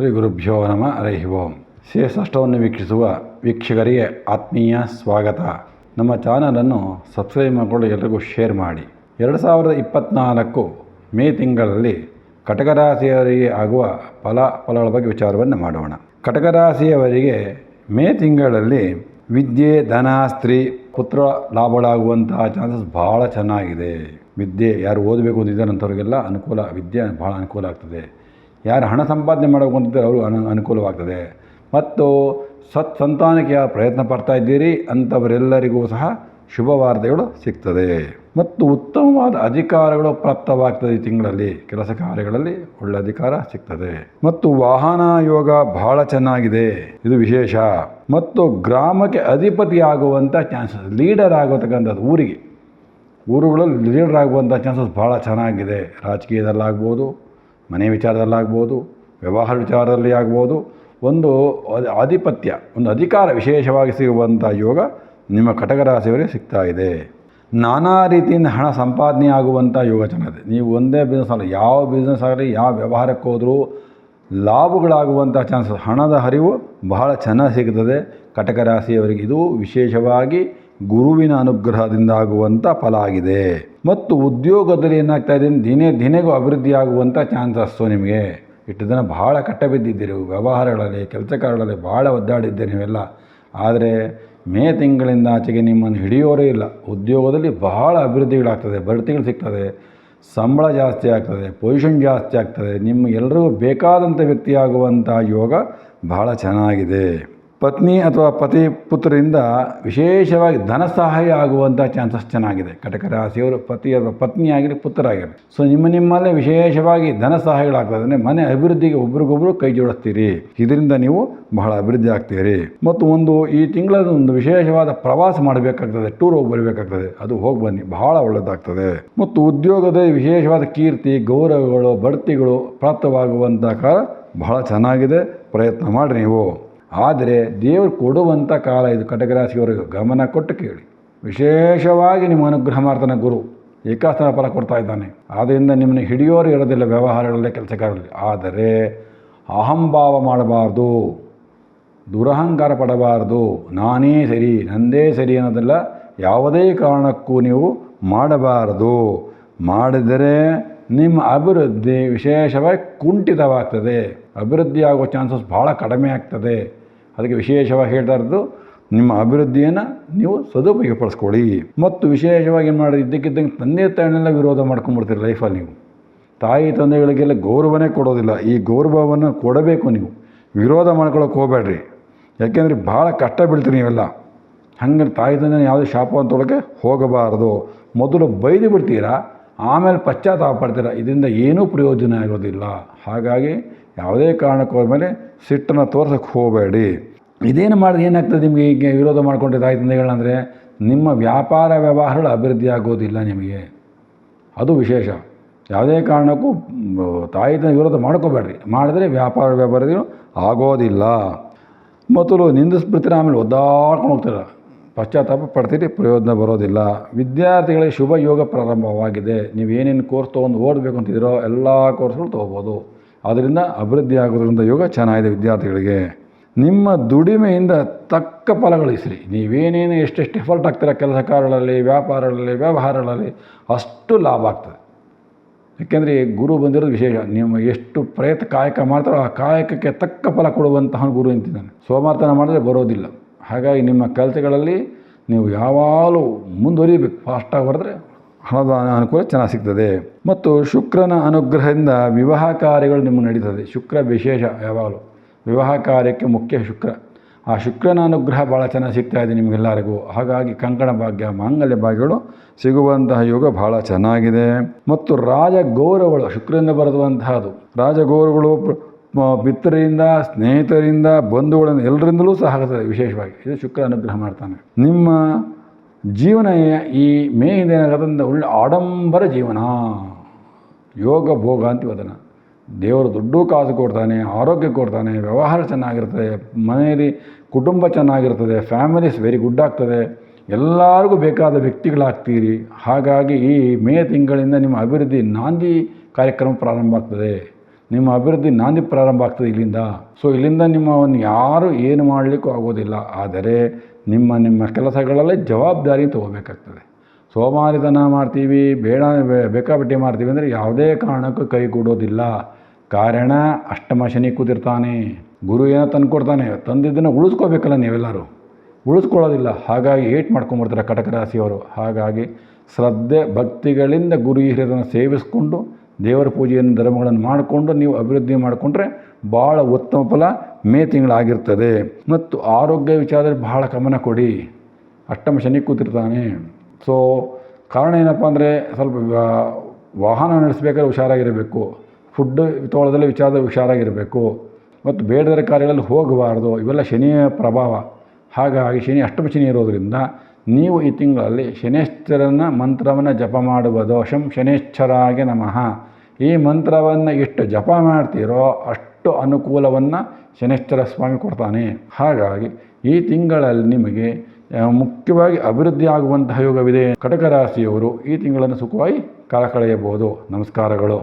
ಶ್ರೀ ಗುರುಭ್ಯೋ ನಮ. ಹರೈ ಓಂ ಶೇಷಾಷ್ಟವನ್ನು ವೀಕ್ಷಿಸುವ ವೀಕ್ಷಕರಿಗೆ ಆತ್ಮೀಯ ಸ್ವಾಗತ. ನಮ್ಮ ಚಾನಲನ್ನು ಸಬ್ಸ್ಕ್ರೈಬ್ ಮಾಡಿಕೊಂಡು ಎಲ್ರಿಗೂ ಶೇರ್ ಮಾಡಿ. ಎರಡು ಸಾವಿರದ ಇಪ್ಪತ್ತ್ನಾಲ್ಕು ಮೇ ತಿಂಗಳಲ್ಲಿ ಕಟಕರಾಶಿಯವರಿಗೆ ಆಗುವ ಫಲ ಫಲಗಳ ಬಗ್ಗೆ ವಿಚಾರವನ್ನು ಮಾಡೋಣ. ಕಟಕರಾಶಿಯವರಿಗೆ ಮೇ ತಿಂಗಳಲ್ಲಿ ವಿದ್ಯೆ, ಧನ, ಸ್ತ್ರೀ, ಪುತ್ರ ಲಾಭಗಳಾಗುವಂತಹ ಚಾನ್ಸಸ್ ಭಾಳ ಚೆನ್ನಾಗಿದೆ. ವಿದ್ಯೆ ಯಾರು ಓದಬೇಕು ಅಂತಿದ್ದಾರೆ ಅಂಥವ್ರಿಗೆಲ್ಲ ಅನುಕೂಲ, ವಿದ್ಯೆ ಭಾಳ ಅನುಕೂಲ ಆಗ್ತದೆ. ಯಾರು ಹಣ ಸಂಪಾದನೆ ಮಾಡಬೇಕು ಅಂತಿದ್ದಾರೆ ಅವರು ಅನು ಅನುಕೂಲವಾಗ್ತದೆ. ಮತ್ತು ಸತ್ ಸಂತಾನಕ್ಕೆ ಯಾರು ಪ್ರಯತ್ನ ಪಡ್ತಾ ಇದ್ದೀರಿ ಅಂಥವರೆಲ್ಲರಿಗೂ ಸಹ ಶುಭವಾರ್ತೆಗಳು ಸಿಗ್ತದೆ. ಮತ್ತು ಉತ್ತಮವಾದ ಅಧಿಕಾರಗಳು ಪ್ರಾಪ್ತವಾಗ್ತದೆ ಈ ತಿಂಗಳಲ್ಲಿ. ಕೆಲಸ ಕಾರ್ಯಗಳಲ್ಲಿ ಒಳ್ಳೆ ಅಧಿಕಾರ ಸಿಗ್ತದೆ. ಮತ್ತು ವಾಹನ ಯೋಗ ಬಹಳ ಚೆನ್ನಾಗಿದೆ. ಇದು ವಿಶೇಷ. ಮತ್ತು ಗ್ರಾಮಕ್ಕೆ ಅಧಿಪತಿ ಆಗುವಂಥ ಚಾನ್ಸಸ್, ಲೀಡರ್ ಆಗೋತಕ್ಕಂಥದ್ದು ಊರಿಗೆ. ಊರುಗಳಲ್ಲಿ ಲೀಡರ್ ಆಗುವಂಥ ಚಾನ್ಸಸ್ ಭಾಳ ಚೆನ್ನಾಗಿದೆ. ರಾಜಕೀಯದಲ್ಲಾಗ್ಬೋದು ಮನೆ ವಿಚಾರದಲ್ಲಾಗ್ಬೋದು, ವ್ಯವಹಾರ ವಿಚಾರದಲ್ಲಿ ಆಗ್ಬೋದು, ಒಂದು ಆಧಿಪತ್ಯ, ಒಂದು ಅಧಿಕಾರ ವಿಶೇಷವಾಗಿ ಸಿಗುವಂಥ ಯೋಗ ನಿಮ್ಮ ಕಟಕ ರಾಶಿಯವರಿಗೆ ಸಿಗ್ತಾ ಇದೆ. ನಾನಾ ರೀತಿಯಿಂದ ಹಣ ಸಂಪಾದನೆ ಆಗುವಂಥ ಯೋಗ ಚೆನ್ನಾಗಿದೆ. ನೀವು ಒಂದೇ ಬಿಸ್ನೆಸ್ ಅಲ್ಲ ಯಾವ ಬಿಸ್ನೆಸ್ ಆಗಲಿ, ಯಾವ ವ್ಯವಹಾರಕ್ಕೆ ಹೋದರೂ ಲಾಭಗಳಾಗುವಂಥ ಚಾನ್ಸಸ್ ಹಣದ ಹರಿವು ಬಹಳ ಚೆನ್ನಾಗಿ ಸಿಗುತ್ತದೆ ಕಟಕ ರಾಶಿಯವರಿಗೆ ಇದು ವಿಶೇಷವಾಗಿ ಗುರುವಿನ ಅನುಗ್ರಹದಿಂದ ಆಗುವಂಥ ಫಲ ಆಗಿದೆ. ಮತ್ತು ಉದ್ಯೋಗದಲ್ಲಿ ಏನಾಗ್ತಾ ಇದೆ ದಿನೇ ದಿನೇಗೂ ಅಭಿವೃದ್ಧಿ ಆಗುವಂಥ ಚಾನ್ಸಸ್ಸು ನಿಮಗೆ. ಇಷ್ಟು ದಿನ ಭಾಳ ಕಟ್ಟ ಬಿದ್ದಿದ್ದೀರಿ, ವ್ಯವಹಾರಗಳಲ್ಲಿ, ಕೆಲಸ ಕಾರ್ಯಗಳಲ್ಲಿ ಭಾಳ ಒದ್ದಾಡಿದ್ದೀರಿ ನೀವೆಲ್ಲ. ಆದರೆ ಮೇ ತಿಂಗಳಿಂದ ಆಚೆಗೆ ನಿಮ್ಮನ್ನು ಹಿಡಿಯೋರೇ ಇಲ್ಲ. ಉದ್ಯೋಗದಲ್ಲಿ ಬಹಳ ಅಭಿವೃದ್ಧಿಗಳಾಗ್ತದೆ, ಬಡ್ತಿಗಳು ಸಿಗ್ತದೆ, ಸಂಬಳ ಜಾಸ್ತಿ ಆಗ್ತದೆ ಪೊಸಿಷನ್ ಜಾಸ್ತಿ ಆಗ್ತದೆ. ನಿಮ್ಮ ಎಲ್ಲರಿಗೂ ಬೇಕಾದಂಥ ವ್ಯಕ್ತಿಯಾಗುವಂಥ ಯೋಗ ಬಹಳ ಚೆನ್ನಾಗಿದೆ. ಪತ್ನಿ ಅಥವಾ ಪತಿ ಪುತ್ರರಿಂದ ವಿಶೇಷವಾಗಿ ಧನ ಸಹಾಯ ಆಗುವಂಥ ಚಾನ್ಸಸ್ ಚೆನ್ನಾಗಿದೆ. ಕಟಕ ರಾಶಿಯವರು ಪತಿ ಅಥವಾ ಪತ್ನಿ ಆಗಿರಲಿ ಪುತ್ರ ಆಗಿರಲಿ ಸೊ ನಿಮ್ಮ ನಿಮ್ಮಲ್ಲೇ ವಿಶೇಷವಾಗಿ ಧನ ಸಹಾಯಗಳಾಗ್ತದೆ ಅಂದರೆ ಮನೆ ಅಭಿವೃದ್ಧಿಗೆ ಒಬ್ರಿಗೊಬ್ರು ಕೈ ಜೋಡಿಸ್ತೀರಿ. ಇದರಿಂದ ನೀವು ಬಹಳ ಅಭಿವೃದ್ಧಿ ಆಗ್ತೀರಿ. ಮತ್ತು ಒಂದು ಈ ತಿಂಗಳ ಒಂದು ವಿಶೇಷವಾದ ಪ್ರವಾಸ ಮಾಡಬೇಕಾಗ್ತದೆ ಟೂರ್ ಹೋಗಿ ಬರಬೇಕಾಗ್ತದೆ. ಅದು ಹೋಗಿ ಬನ್ನಿ, ಬಹಳ ಒಳ್ಳೆಯದಾಗ್ತದೆ ಮತ್ತು ಉದ್ಯೋಗದ ವಿಶೇಷವಾದ ಕೀರ್ತಿ, ಗೌರವಗಳು, ಬಡ್ತಿಗಳು ಪ್ರಾಪ್ತವಾಗುವಂಥ ಕಾಲ ಬಹಳ ಚೆನ್ನಾಗಿದೆ. ಪ್ರಯತ್ನ ಮಾಡಿರಿ ನೀವು. ಆದರೆ ದೇವರು ಕೊಡುವಂಥ ಕಾಲ ಇದು ಕಟಕರಾಶಿಯವರಿಗೆ ಗಮನ ಕೊಟ್ಟು ಕೇಳಿ. ವಿಶೇಷವಾಗಿ ನಿಮ್ಮ ಅನುಗ್ರಹ ಮಾಡ್ತಾನೆ ಗುರು ಏಕಾಸ್ತನ ಫಲ ಕೊಡ್ತಾ ಇದ್ದಾನೆ. ಆದ್ದರಿಂದ ನಿಮ್ಮನ್ನು ಹಿಡಿಯೋರು ಇರೋದಿಲ್ಲ ವ್ಯವಹಾರಗಳಲ್ಲೇ ಕೆಲಸಗಾರರಲ್ಲಿ ಆದರೆ ಅಹಂಭಾವ ಮಾಡಬಾರ್ದು, ದುರಹಂಕಾರ ಪಡಬಾರ್ದು. ನಾನೇ ಸರಿ, ನಂದೇ ಸರಿ ಅನ್ನೋದೆಲ್ಲ ಯಾವುದೇ ಕಾರಣಕ್ಕೂ ನೀವು ಮಾಡಬಾರದು. ಮಾಡಿದರೆ ನಿಮ್ಮ ಅಭಿವೃದ್ಧಿ ವಿಶೇಷವಾಗಿ ಕುಂಠಿತವಾಗ್ತದೆ. ಅಭಿವೃದ್ಧಿ ಆಗೋ ಚಾನ್ಸಸ್ ಭಾಳ ಕಡಿಮೆ ಆಗ್ತದೆ. ಅದಕ್ಕೆ ವಿಶೇಷವಾಗಿ ಹೇಳ್ತಾ ಇರೋದು, ನಿಮ್ಮ ಅಭಿವೃದ್ಧಿಯನ್ನು ನೀವು ಸದುಪಯೋಗಪಡಿಸ್ಕೊಳ್ಳಿ. ಮತ್ತು ವಿಶೇಷವಾಗಿ ಏನು ಮಾಡಿ ಇದ್ದಕ್ಕಿದ್ದಂಗೆ ತಂದೆ ತಾಯಿನೆಲ್ಲ ವಿರೋಧ ಮಾಡ್ಕೊಂಡ್ಬಿಡ್ತೀರಿ ಲೈಫಲ್ಲಿ ನೀವು. ತಾಯಿ ತಂದೆಗಳಿಗೆಲ್ಲ ಗೌರವನೇ ಕೊಡೋದಿಲ್ಲ. ಈ ಗೌರವವನ್ನು ಕೊಡಬೇಕು ನೀವು. ವಿರೋಧ ಮಾಡ್ಕೊಳಕ್ಕೆ ಹೋಗಬೇಡ್ರಿ. ಯಾಕೆಂದರೆ ಭಾಳ ಕಷ್ಟ ಬೀಳ್ತೀರಿ ನೀವೆಲ್ಲ. ಹಂಗೆ ತಾಯಿ ತಂದೆ ಯಾವುದೇ ಶಾಪ ಅಂತೊಳಗೆ ಹೋಗಬಾರದು. ಮೊದಲು ಬೈದು ಬಿಡ್ತೀರಾ? ಆಮೇಲೆ ಪಶ್ಚಾತ್ತಾಪ ಪಡ್ತೀರ? ಇದರಿಂದ ಏನೂ ಪ್ರಯೋಜನ ಆಗೋದಿಲ್ಲ. ಹಾಗಾಗಿ ಯಾವುದೇ ಕಾರಣಕ್ಕೂ ಮೇಲೆ ಸಿಟ್ಟನ್ನು ತೋರ್ಸೋಕ್ಕೆ ಹೋಗಬೇಡಿ. ಇದೇನು ಮಾಡಿದ್ರೆ ಏನಾಗ್ತದೆ ನಿಮಗೆ ಈಗ ವಿರೋಧ ಮಾಡ್ಕೊಂಡ್ರೆ ತಾಯಿ ನಿಮ್ಮ ವ್ಯಾಪಾರ ವ್ಯವಹಾರಗಳು ಅಭಿವೃದ್ಧಿ ಆಗೋದಿಲ್ಲ ನಿಮಗೆ. ಅದು ವಿಶೇಷ. ಯಾವುದೇ ಕಾರಣಕ್ಕೂ ತಾಯಿ ವಿರೋಧ ಮಾಡ್ಕೋಬೇಡ್ರಿ. ಮಾಡಿದ್ರೆ ವ್ಯಾಪಾರ ವ್ಯಾಪಾರಗಳು ಆಗೋದಿಲ್ಲ. ಮೊದಲು ನಿಂದಿಸ್ಬಿಡ್ತೀರ? ಆಮೇಲೆ ಒದ್ದಾಡ್ಕೊಂಡು ಹೋಗ್ತೀರ? ಪಶ್ಚಾತ್ತಾಪ ಪಡ್ತೀರಿ, ಪ್ರಯೋಜನ ಬರೋದಿಲ್ಲ. ವಿದ್ಯಾರ್ಥಿಗಳಿಗೆ ಶುಭ ಯೋಗ ಪ್ರಾರಂಭವಾಗಿದೆ. ನೀವು ಏನೇನು ಕೋರ್ಸ್ ತೊಗೊಂಡು ಓದಬೇಕು ಅಂತಿದ್ದೀರೋ ಎಲ್ಲ ಕೋರ್ಸ್ಗಳು ತೊಗೋಬೋದು. ಅದರಿಂದ ಅಭಿವೃದ್ಧಿ ಆಗೋದ್ರಿಂದ ಯೋಗ ಚೆನ್ನಾಗಿದೆ ವಿದ್ಯಾರ್ಥಿಗಳಿಗೆ. ನಿಮ್ಮ ದುಡಿಮೆಯಿಂದ ತಕ್ಕ ಫಲಗಳಿಸ್ರಿ ನೀವೇನೇನು ಎಷ್ಟೆಷ್ಟು ಎಫರ್ಟ್ ಆಗ್ತೀರ ಕೆಲಸ ಕಾರ್ಯಗಳಲ್ಲಿ ವ್ಯಾಪಾರಗಳಲ್ಲಿ, ವ್ಯವಹಾರಗಳಲ್ಲಿ, ಅಷ್ಟು ಲಾಭ ಆಗ್ತದೆ. ಯಾಕೆಂದರೆ ಗುರು ಬಂದಿರೋದು ವಿಶೇಷ. ನಿಮ್ಮ ಎಷ್ಟು ಪ್ರಯತ್ನ ಕಾಯಕ ಮಾಡ್ತಾರೋ ಆ ಕಾಯಕಕ್ಕೆ ತಕ್ಕ ಫಲ ಕೊಡುವಂತಹ ಗುರು ಅಂತಿದ್ದಾನೆ. ಸೋಮಾರ್ತನ ಮಾಡಿದ್ರೆ ಬರೋದಿಲ್ಲ. ಹಾಗಾಗಿ ನಿಮ್ಮ ಕೆಲಸಗಳಲ್ಲಿ ನೀವು ಯಾವಾಗಲೂ ಮುಂದುವರಿಬೇಕು. ಫಾಸ್ಟಾಗಿ ಬರೆದ್ರೆ ಹಣದ ಅನುಕೂಲ ಚೆನ್ನಾಗಿ ಸಿಗ್ತದೆ. ಮತ್ತು ಶುಕ್ರನ ಅನುಗ್ರಹದಿಂದ ವಿವಾಹ ಕಾರ್ಯಗಳು ನಿಮಗೆ ನಡೀತದೆ. ಶುಕ್ರ ವಿಶೇಷ ಯಾವಾಗಲೂ. ವಿವಾಹ ಕಾರ್ಯಕ್ಕೆ ಮುಖ್ಯ ಶುಕ್ರ. ಆ ಶುಕ್ರನ ಅನುಗ್ರಹ ಭಾಳ ಚೆನ್ನಾಗಿ ಸಿಗ್ತಾ ಇದೆ ನಿಮಗೆಲ್ಲರಿಗೂ. ಹಾಗಾಗಿ ಕಂಕಣ ಭಾಗ್ಯ, ಮಾಂಗಲ್ಯ ಭಾಗ್ಯಗಳು ಸಿಗುವಂತಹ ಯೋಗ ಭಾಳ ಚೆನ್ನಾಗಿದೆ. ಮತ್ತು ರಾಜ ಗೌರವಗಳು, ಶುಕ್ರನಿಂದ ಬರೆದುವಂತಹದ್ದು ರಾಜ ಪ್ರ- ಸ್ನೇಹಿತರಿಂದ, ಬಂಧುಗಳನ್ನು ಎಲ್ಲರಿಂದಲೂ ಸಹ ವಿಶೇಷವಾಗಿ. ಇದು ಶುಕ್ರ ಅನುಗ್ರಹ ಮಾಡ್ತಾನೆ. ನಿಮ್ಮ ಜೀವನ ಈ ಮೇ ಹಿಂದೆ ಏನಾಗುತ್ತೆ ಒಳ್ಳೆ ಆಡಂಬರ ಜೀವನ. ಯೋಗ, ಭೋಗ ಅಂತ ಅದನ್ನು ದೇವರು ದುಡ್ಡು ಕಾಸು ಕೊಡ್ತಾನೆ, ಆರೋಗ್ಯ ಕೊಡ್ತಾನೆ, ವ್ಯವಹಾರ ಚೆನ್ನಾಗಿರ್ತದೆ, ಮನೆಯಲ್ಲಿ ಕುಟುಂಬ ಚೆನ್ನಾಗಿರ್ತದೆ ಫ್ಯಾಮಿಲೀಸ್ ವೆರಿ ಗುಡ್ ಆಗ್ತದೆ. ಎಲ್ಲರಿಗೂ ಬೇಕಾದ ವ್ಯಕ್ತಿಗಳಾಗ್ತೀರಿ. ಹಾಗಾಗಿ ಈ ಮೇ ತಿಂಗಳಿಂದ ನಿಮ್ಮ ಅಭಿವೃದ್ಧಿ ನಾಂದಿ ಕಾರ್ಯಕ್ರಮ ಪ್ರಾರಂಭ ಆಗ್ತದೆ. ನಿಮ್ಮ ಅಭಿವೃದ್ಧಿ ನಾಂದಿ ಪ್ರಾರಂಭ ಆಗ್ತದೆ ಇಲ್ಲಿಂದ. ಸೊ ಇಲ್ಲಿಂದ ನಿಮ್ಮವನ್ನು ಯಾರು ಏನು ಮಾಡಲಿಕ್ಕೂ ಆಗೋದಿಲ್ಲ. ಆದರೆ ನಿಮ್ಮ ನಿಮ್ಮ ಕೆಲಸಗಳಲ್ಲಿ ಜವಾಬ್ದಾರಿ ತಗೋಬೇಕಾಗ್ತದೆ. ಸೋಮಾರಿತನ ಮಾಡ್ತೀವಿ, ಬೇಡ ಬೇಕಾಬಿಟ್ಟಿ ಮಾಡ್ತೀವಿ ಅಂದರೆ ಯಾವುದೇ ಕಾರಣಕ್ಕೂ ಕೈಗೂಡೋದಿಲ್ಲ ಕಾರಣ, ಅಷ್ಟಮ ಶನಿ ಕೂತಿರ್ತಾನೆ. ಗುರು ಏನೋ ತಂದುಕೊಡ್ತಾನೆ. ತಂದಿದ್ದನ್ನು ಉಳಿಸ್ಕೋಬೇಕಲ್ಲ ನೀವೆಲ್ಲರೂ. ಉಳಿಸ್ಕೊಳ್ಳೋದಿಲ್ಲ. ಹಾಗಾಗಿ ಏಟ್ ಮಾಡ್ಕೊಂಬರ್ತಾರೆ ಕಟಕ ರಾಶಿಯವರು. ಹಾಗಾಗಿ ಶ್ರದ್ಧೆ, ಭಕ್ತಿಗಳಿಂದ ಗುರು ಹಿರಿಯರನ್ನು ಸೇವಿಸಿಕೊಂಡು ದೇವರ ಪೂಜೆಯನ್ನು ಧರ್ಮಗಳನ್ನು ಮಾಡಿಕೊಂಡು ನೀವು ಅಭಿವೃದ್ಧಿ ಮಾಡಿಕೊಂಡ್ರೆ ಭಾಳ ಉತ್ತಮ ಫಲ ಮೇ ತಿಂಗಳಾಗಿರ್ತದೆ. ಮತ್ತು ಆರೋಗ್ಯ ವಿಚಾರದಲ್ಲಿ ಬಹಳ ಗಮನ ಕೊಡಿ. ಅಷ್ಟಮ ಶನಿ ಕೂತಿರ್ತಾನೆ. ಸೊ ಕಾರಣ ಏನಪ್ಪ ಅಂದರೆ ಸ್ವಲ್ಪ ವಾಹನ ನಡೆಸಬೇಕಾದ್ರೆ ಹುಷಾರಾಗಿರಬೇಕು. ಫುಡ್ ತೋಳದಲ್ಲಿ ವಿಚಾರದಲ್ಲಿ ಹುಷಾರಾಗಿರಬೇಕು. ಮತ್ತು ಬೇಡದ ಕಾರ್ಯಗಳಲ್ಲಿ ಹೋಗಬಾರ್ದು. ಇವೆಲ್ಲ ಶನಿಯ ಪ್ರಭಾವ. ಹಾಗಾಗಿ ಶನಿ ಅಷ್ಟಮ ಶನಿ ಇರೋದರಿಂದ ನೀವು ಈ ತಿಂಗಳಲ್ಲಿ ಶನೇಶ್ವರನ ಮಂತ್ರವನ್ನು ಜಪ ಮಾಡುವ ದೋಷಂ ಶನೇಶ್ವರಾಗೆ ನಮಃ. ಈ ಮಂತ್ರವನ್ನು ಎಷ್ಟು ಜಪ ಮಾಡ್ತೀರೋ ಅಷ್ಟು ಅನುಕೂಲವನ್ನು ಶನೇಶ್ವರ ಸ್ವಾಮಿ ಕೊಡ್ತಾನೆ. ಹಾಗಾಗಿ ಈ ತಿಂಗಳಲ್ಲಿ ನಿಮಗೆ ಮುಖ್ಯವಾಗಿ ಅಭಿವೃದ್ಧಿ ಆಗುವಂತಹ ಯೋಗವಿದೆ. ಕಟಕ ರಾಶಿಯವರು ಈ ತಿಂಗಳನ್ನು ಸುಖವಾಗಿ ಕಾಲ ಕಳೆಯಬಹುದು. ನಮಸ್ಕಾರಗಳು.